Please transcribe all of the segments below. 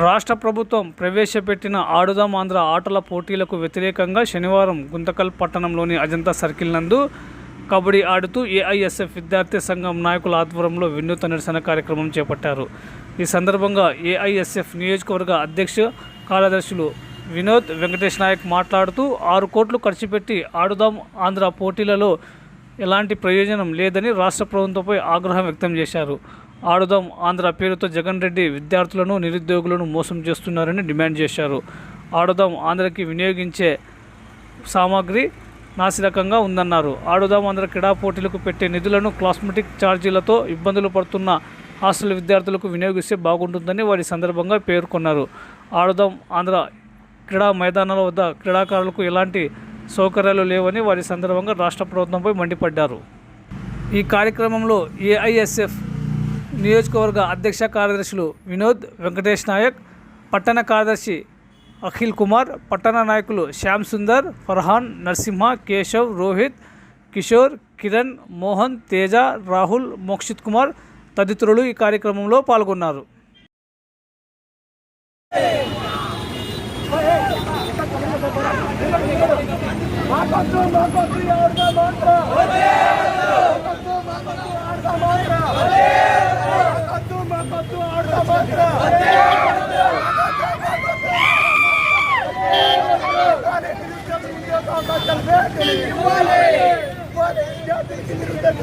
రాష్ట్ర ప్రభుత్వం ప్రవేశపెట్టిన ఆడుదాం ఆంధ్ర ఆటల పోటీలకు వ్యతిరేకంగా శనివారం గుంతకల్ పట్టణంలోని అజంతా సర్కిల్ నందు కబడ్డీ ఆడుతూ ఏఐఎస్ఎఫ్ విద్యార్థి సంఘం నాయకుల ఆధ్వర్యంలో వినూత్న నిరసన కార్యక్రమం చేపట్టారు. ఈ సందర్భంగా ఏఐఎస్ఎఫ్ నియోజకవర్గ అధ్యక్ష కార్యదర్శులు వినోద్ వెంకటేష్ నాయక్ మాట్లాడుతూ ఆరు కోట్లు ఖర్చు పెట్టి ఆడుదాం ఆంధ్ర పోటీలలో ఎలాంటి ప్రయోజనం లేదని రాష్ట్ర ప్రభుత్వంపై ఆగ్రహం వ్యక్తం చేశారు. ఆడుదాం ఆంధ్ర పేరుతో జగన్ రెడ్డి విద్యార్థులను నిరుద్యోగులను మోసం చేస్తున్నారని డిమాండ్ చేశారు. ఆడుదాం ఆంధ్రకి వినియోగించే సామాగ్రి నాసిరకంగా ఉందన్నారు. ఆడుదాం ఆంధ్ర క్రీడా పోటీలకు పెట్టే నిధులను క్లాస్మెటిక్ ఛార్జీలతో ఇబ్బందులు పడుతున్న హాస్టల్ విద్యార్థులకు వినియోగిస్తే బాగుంటుందని వారి సందర్భంగా పేర్కొన్నారు. ఆడుదాం ఆంధ్ర క్రీడా మైదానాల వద్ద క్రీడాకారులకు ఎలాంటి సౌకర్యాలు లేవని వారి సందర్భంగా రాష్ట్ర ప్రభుత్వంపై మండిపడ్డారు. ఈ కార్యక్రమంలో ఏఐఎస్ఎఫ్ నియోజకవర్గ అధ్యక్ష కార్యదర్శులు వినోద్ వెంకటేష్ నాయక్ పట్టణ కార్యదర్శి అఖిల్ కుమార్ పట్టణ నాయకులు శ్యామ్ సుందర్ ఫర్హాన్ నరసింహ కేశవ్ రోహిత్ కిషోర్ కిరణ్ మోహన్ తేజ రాహుల్ మోక్షిత్ కుమార్ తదితరులు ఈ కార్యక్రమంలో పాల్గొన్నారు. మాకొద్దు ఉద్యోగాలు వేటని ఇవ్వాలి. ఇవ్వాలి విద్యార్థులకి నిరుద్యోగ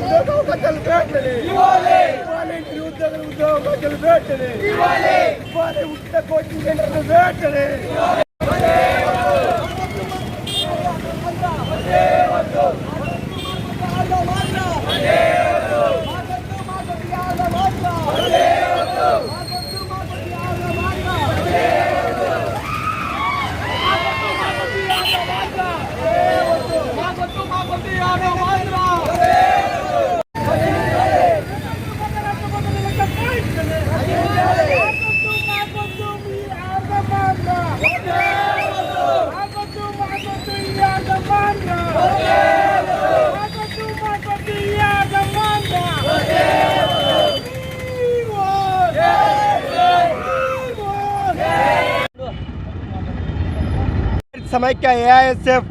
ఇవ్వాలి ఇవ్వాలి ఉచిత కోచింగ్ సెంటర్లు వేటని సమైక్య ఏఐఎస్ఎఫ్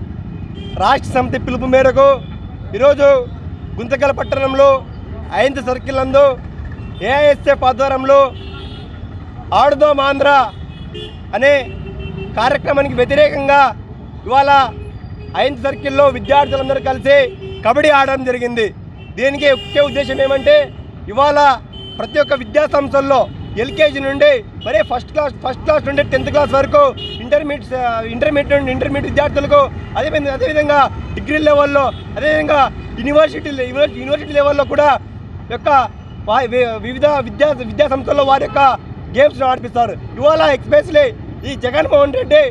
రాష్ట్ర సమితి పిలుపు మేరకు ఈరోజు గుంతకల్ పట్టణంలో ఐంత సర్కిల్ నందు ఏఐఎస్ఎఫ్ ఆధ్వర్యంలో ఆడుదాం ఆంధ్ర అనే కార్యక్రమానికి వ్యతిరేకంగా ఇవాళ ఐంత సర్కిల్లో విద్యార్థులందరూ కలిసి కబడ్డీ ఆడడం జరిగింది. దీనికి ముఖ్య ఉద్దేశం ఏమంటే ఇవాళ ప్రతి ఒక్క విద్యా సంస్థల్లో ఎల్కేజీ నుండి మరే ఫస్ట్ క్లాస్ ఫస్ట్ క్లాస్ నుండి టెన్త్ క్లాస్ వరకు ఇంటర్మీడియట్ ఇంటర్మీడియట్ నుండి ఇంటర్మీడియట్ విద్యార్థులకు అదేవిధంగా అదేవిధంగా డిగ్రీ లెవెల్లో అదేవిధంగా యూనివర్సిటీ యూనివర్సిటీ లెవెల్లో కూడా యొక్క వివిధ విద్యా విద్యా సంస్థల్లో వారి యొక్క గేమ్స్ ఆడిపిస్తారు. ఇవాళ ఎక్స్పెషలీ ఈ జగన్మోహన్ రెడ్డి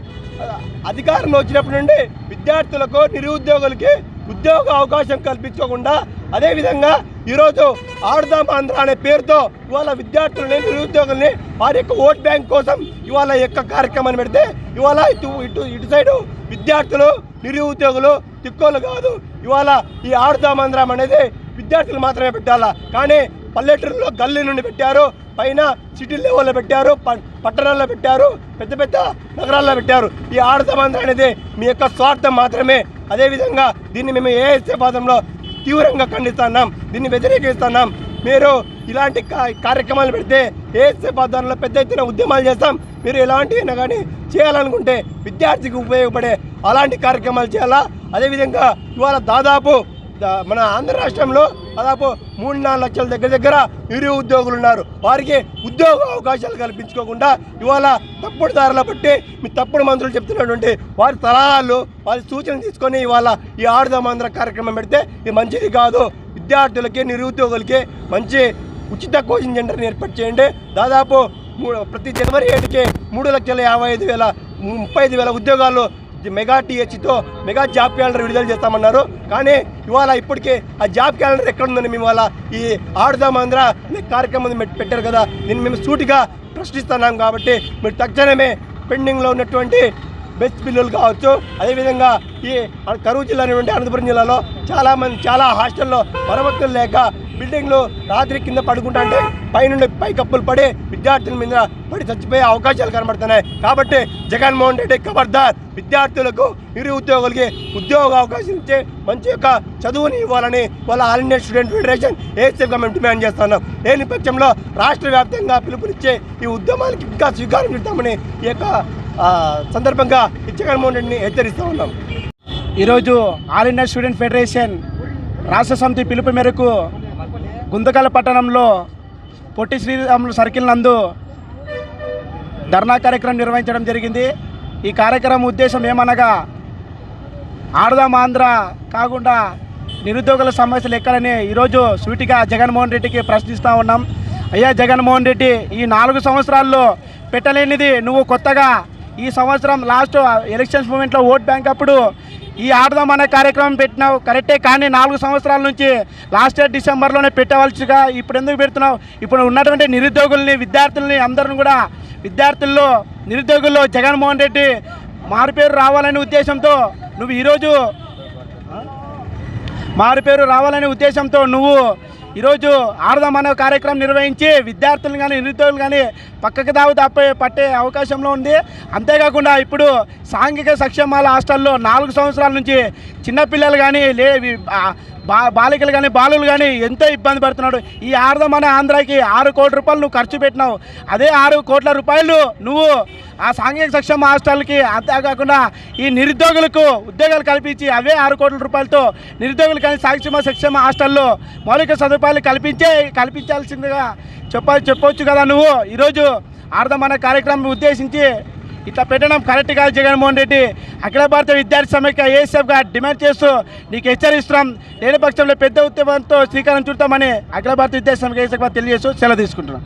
అధికారంలో వచ్చినప్పటి నుండి విద్యార్థులకు నిరుద్యోగులకి ఉద్యోగ అవకాశం కల్పించకుండా అదేవిధంగా ఈరోజు ఆడుదాం ఆంధ్ర అనే పేరుతో ఇవాళ విద్యార్థులని నిరుద్యోగుల్ని వారి యొక్క ఓట్ బ్యాంక్ కోసం ఇవాళ యొక్క కార్యక్రమాన్ని పెడితే ఇవాళ ఇటు ఇటు ఇటు సైడు విద్యార్థులు నిరుద్యోగులు తిక్కోలు కాదు. ఇవాళ ఈ ఆడుదాం ఆంధ్రం అనేది విద్యార్థులు మాత్రమే పెట్టాలా? కానీ పల్లెటూరులో గల్లీ నుండి పెట్టారు. పైన సిటీ లెవెల్లో పెట్టారు. ప- పట్టణాల్లో పెట్టారు. పెద్ద పెద్ద నగరాల్లో పెట్టారు. ఈ ఆడదాం ఆంధ్ర అనేది మీ యొక్క స్వార్థం మాత్రమే. అదేవిధంగా దీన్ని మేము ఏఎస్ఏ పాదంలో తీవ్రంగా ఖండిస్తున్నాం. దీన్ని వ్యతిరేకిస్తున్నాం. మీరు ఇలాంటి కార్యక్రమాలు పెడితే ఏసే పాదంలో పెద్ద ఎత్తున ఉద్యమాలు చేస్తాం. మీరు ఎలాంటివైనా కానీ చేయాలనుకుంటే విద్యార్థికి ఉపయోగపడే అలాంటి కార్యక్రమాలు చేయాలా? అదేవిధంగా ఇవాళ దాదాపు దా- మన ఆంధ్ర రాష్ట్రంలో దాదాపు మూడు నాలుగు లక్షల దగ్గర దగ్గర నిరు ఉద్యోగులు ఉన్నారు. వారికి ఉద్యోగ అవకాశాలు కల్పించుకోకుండా ఇవాళ తప్పుడు దారిలో పట్టి మీ తప్పుడు మంత్రులు చెప్తున్నటువంటి వారి సలహాలు వారి సూచనలు తీసుకొని ఇవాళ ఈ ఆడుదాం ఆంధ్ర కార్యక్రమం పెడితే ఇది మంచిది కాదు. విద్యార్థులకి నిరుద్యోగులకి మంచి ఉచిత కోచింగ్ సెంటర్ని ఏర్పాటు చేయండి. దాదాపు ప్రతి జనవరి ఏడుకి మూడు లక్షల యాభై ఐదు వేల ముప్పై ఐదు వేల ఉద్యోగాలు మెగా టీహెచ్తో మెగా జాబ్ క్యాలెండర్ విడుదల చేస్తామన్నారు. కానీ ఇవాళ ఇప్పటికే ఆ జాబ్ క్యాలెండర్ ఎక్కడ ఉందని మేము ఇవాళ ఈ ఆడుదాం అనే కార్యక్రమం పెట్టారు కదా. దీన్ని మేము సూటిగా ప్రశ్నిస్తున్నాం కాబట్టి మీరు తక్షణమే పెండింగ్లో ఉన్నటువంటి బెస్ట్ బిల్లులు కావచ్చు. అదేవిధంగా ఈ కరువు జిల్లా నుండి అనంతపురం జిల్లాలో చాలామంది చాలా హాస్టల్లో మరమ్మతులు లేక బిల్డింగ్లు రాత్రి కింద పడుకుంటా అంటే పైనుండి పై కప్పులు పడి విద్యార్థుల మీద పడి చచ్చిపోయే అవకాశాలు కనబడుతున్నాయి. కాబట్టి జగన్మోహన్ రెడ్డి ఖబర్దార్ విద్యార్థులకు నిరుద్యోగులకి ఉద్యోగులకి ఉద్యోగ అవకాశం ఇచ్చి మంచి యొక్క చదువుని ఇవ్వాలని వాళ్ళ ఆల్ ఇండియా స్టూడెంట్ ఫెడరేషన్ ఏసీఎఫ్గా మేము డిమాండ్ చేస్తున్నాం లేని పక్షంలో రాష్ట్ర వ్యాప్తంగా పిలుపునిచ్చే ఈ ఉద్యమాలకి ఇంకా స్వీకారం చుడతామని ఈ యొక్క సందర్భంగా ఈ జగన్మోహన్ రెడ్డిని హెచ్చరిస్తూ ఉన్నాం. ఈరోజు ఆల్ ఇండియా స్టూడెంట్ ఫెడరేషన్ రాష్ట్ర సమితి పిలుపు మేరకు గుంతకల్ పట్టణంలో పొట్టి శ్రీరాములు సర్కిల్ నందు ధర్నా కార్యక్రమం నిర్వహించడం జరిగింది. ఈ కార్యక్రమం ఉద్దేశం ఏమనగా ఆడదాం ఆంధ్ర కాకుండా నిరుద్యోగుల సమస్యలు ఎక్కడని ఈరోజు సూటిగా జగన్మోహన్ రెడ్డికి ప్రశ్నిస్తూ ఉన్నాం. అయ్యా జగన్మోహన్ రెడ్డి ఈ నాలుగు సంవత్సరాల్లో పెట్టలేనిది నువ్వు కొత్తగా ఈ సంవత్సరం లాస్ట్ ఎలక్షన్స్ మూమెంట్లో ఓట్ బ్యాంక్ అప్పుడు ఈ ఆడదాం అనే కార్యక్రమం పెట్టినావు. కరెక్టే కానీ నాలుగు సంవత్సరాల నుంచి లాస్ట్ ఇయర్ డిసెంబర్లోనే పెట్టవలసిగా ఇప్పుడు ఎందుకు పెడుతున్నావు? ఇప్పుడు ఉన్నటువంటి నిరుద్యోగుల్ని విద్యార్థుల్ని అందరిని కూడా విద్యార్థుల్లో నిరుద్యోగుల్లో జగన్మోహన్ రెడ్డి మారుపేరు రావాలనే ఉద్దేశంతో నువ్వు ఈరోజు మారుపేరు రావాలనే ఉద్దేశంతో నువ్వు ఈరోజు ఆడదాం అనే కార్యక్రమం నిర్వహించి విద్యార్థులు కానీ నిరుద్యోగులు కానీ పక్కకి దావు తప్పే పట్టే అవకాశంలో ఉంది. అంతేకాకుండా ఇప్పుడు సాంఘిక సక్షేమాల హాస్టల్లో నాలుగు సంవత్సరాల నుంచి చిన్నపిల్లలు కానీ లేవి బా బాలికలు కానీ బాలులు కానీ ఎంతో ఇబ్బంది పడుతున్నాడు? ఈ ఆడదాం అనే ఆంధ్రాకి ఆరు కోట్ల రూపాయలు నువ్వు ఖర్చు పెట్టినావు. అదే ఆరు కోట్ల రూపాయలు నువ్వు ఆ సాంఘిక సక్షేమ హాస్టల్కి అంతేకాకుండా ఈ నిరుద్యోగులకు ఉద్యోగాలు కల్పించి అవే ఆరు కోట్ల రూపాయలతో నిరుద్యోగులు కానీ సాంక్షేమ సక్షేమ హాస్టల్లో మౌలిక సదుపాయాలు కల్పించే కల్పించాల్సిందిగా చెప్ప చెప్పవచ్చు కదా నువ్వు? ఈరోజు ఆడదామన్న కార్యక్రమం ఉద్దేశించి ఇట్లా పెట్టడం కరెక్ట్ కాదు జగన్మోహన్ రెడ్డి. అఖిల భారత విద్యార్థి సమైక్య ఏఎస్ఎఫ్గా డిమాండ్ చేస్తూ నీకు హెచ్చరిస్తున్నాం. లేని పక్షంలో పెద్ద ఉద్యమంతో శ్రీకారం చుడతామని అఖిల భారత విద్యార్థి సమైక్య ఏఎస్ఎఫ్గా తెలియజేస్తూ సెలవు తీసుకుంటున్నాం.